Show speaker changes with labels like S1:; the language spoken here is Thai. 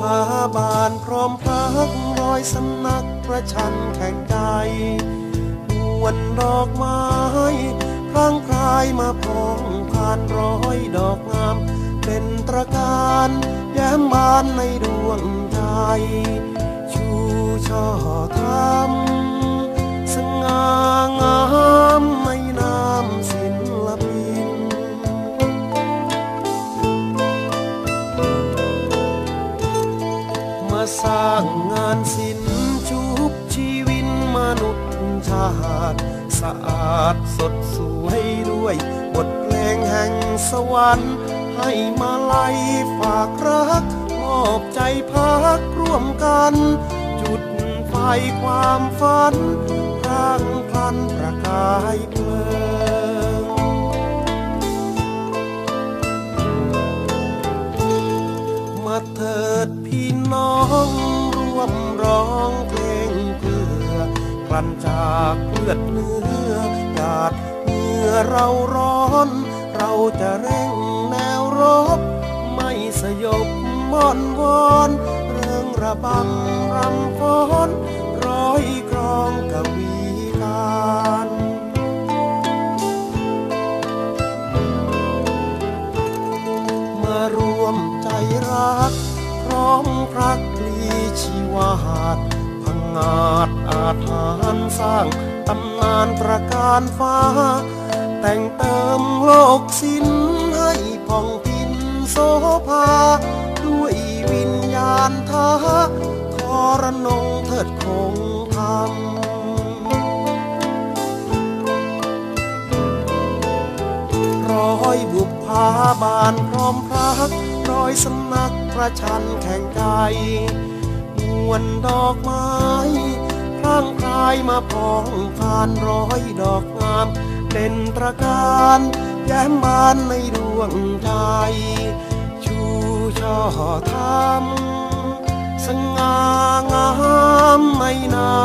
S1: พาบานพร้อมพักรอยสำนักประชันแข่งใจวนดอกไม้พลางคลายมาพองผ่านร้อยดอกงาม เป็นตระการแย้มบานในดวงใจ สร้างงานศิลป์ชุบชีวินมนุษย์ชาติสะอาดสดสวยด้วย บทเพลงแห่งสวรรค์ ให้มาไล่ฝากรักมอบใจพักร่วมกัน จุดไฟความฝัน องเพลงเพื่อกลั่นจากเลือดเนื้อหยาดเมื่อเราร้อน เราจะเร่งแนวรบ ไม่สยบม่อนวอนเรื่องระบำรำฟ้อนร้อยกรองกวีการมารวมใจรักพร้อมพรัก ชีวาดพังงาดอาถานสร้างตำนานประการฟ้า แต่งเติมโลกสิ้นให้ผ่องพินโสภา ด้วยวิญญาณทาคอรนงเถิดคงธรรมร้อยบุพภาบานพร้อมพรักร้อยสำนักประชันแข่งใจ วนดอกไม้พร่างพรายมาพองผ่านร้อยดอกงาม เป็นตระการแย้มบานในดวงใจ ชูช่อทำสง่างามในนาน